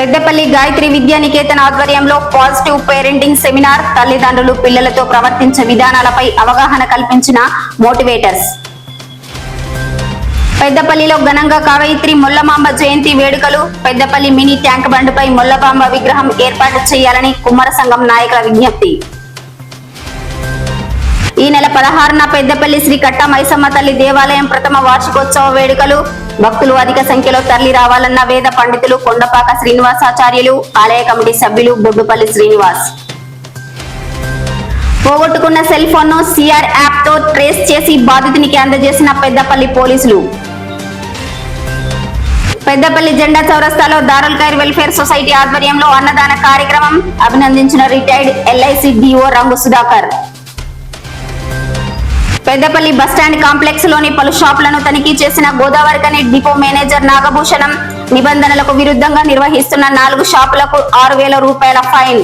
పెద్దపల్లి గాయత్రి విద్యానికేతన్ ఆధ్వర్యంలో positive parenting seminar తల్లిదండ్రులు పిల్లలతో ప్రవర్తించే విధానాలపై అవగాహన కల్పించిన మోటివేటర్స్. పెద్దపల్లిలో ఘనంగా కవయిత్రి ముల్లమాంబ జయంతి వేడుకలు పెద్దపల్లి మినీ ట్యాంక్ బండ్పై మొల్లమాంబ విగ్రహం ఏర్పాటు చేయాలని కుమ్మర సంఘం నాయకుల విజ్ఞప్తి. ఈ నెల పదహారున పెద్దపల్లి శ్రీ కట్ట మైసమ్మ తల్లి దేవాలయం ప్రథమ వార్షికోత్సవ వేడుకలు భక్తులు అధిక సంఖ్యలో తరలి రావాలన్న వేద పండితులు కొండపాక శ్రీనివాసాచార్యులు ఆలయ కమిటీ సభ్యులు బొడ్డుపల్లి శ్రీనివాస్. పోగొట్టుకున్న సెల్ ఫోన్ను సిఆర్ యాప్తో ట్రేస్ చేసి బాధితునికి అందజేసిన పెద్దపల్లి పోలీసులు. పెద్దపల్లి జెండా చౌరస్తాలో దారుల్ ఖైర్ వెల్ఫేర్ సొసైటీ ఆధ్వర్యంలో అన్నదాన కార్యక్రమం. అభినందించిన రిటైర్డ్ ఎల్ఐసి డిఓ రంగు సుధాకర్. పెద్దపల్లి బస్టాండ్ కాంప్లెక్స్లోని పలు షాపులను తనిఖీ చేసిన గోదావరి కని డిపో మేనేజర్ నాగభూషణం నిబంధనలకు విరుద్ధంగా నిర్వహిస్తున్న నాలుగు షాపులకు ఆరు వేల రూపాయల ఫైన్.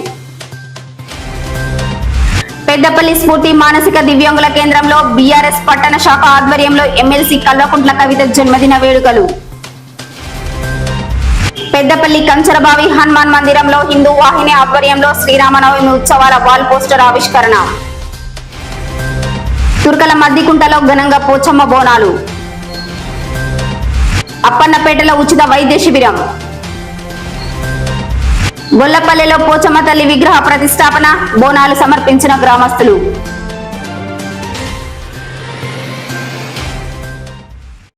పెద్దపల్లి స్ఫూర్తి మానసిక దివ్యాంగుల కేంద్రంలో బీఆర్ఎస్ పట్టణ శాఖ ఆధ్వర్యంలో ఎమ్మెల్సీ కల్వకుంట్ల కవిత జన్మదిన వేడుకలు. పెద్దపల్లి కంచరబావి హనుమాన్ మందిరంలో హిందూ వాహిని ఆధ్వర్యంలో శ్రీరామనవమి ఉత్సవాల వాల్ పోస్టర్ ఆవిష్కరణ. తుర్కల మద్దికుంటలో ఘనంగా పోచమ్మ బోనాలు. అప్పన్నపేటలో ఉచిత వైద్య శిబిరం. గొల్లపల్లిలో పోచమ్మ తల్లి విగ్రహ ప్రతిష్టాపన బోనాలు సమర్పించిన గ్రామస్తులు.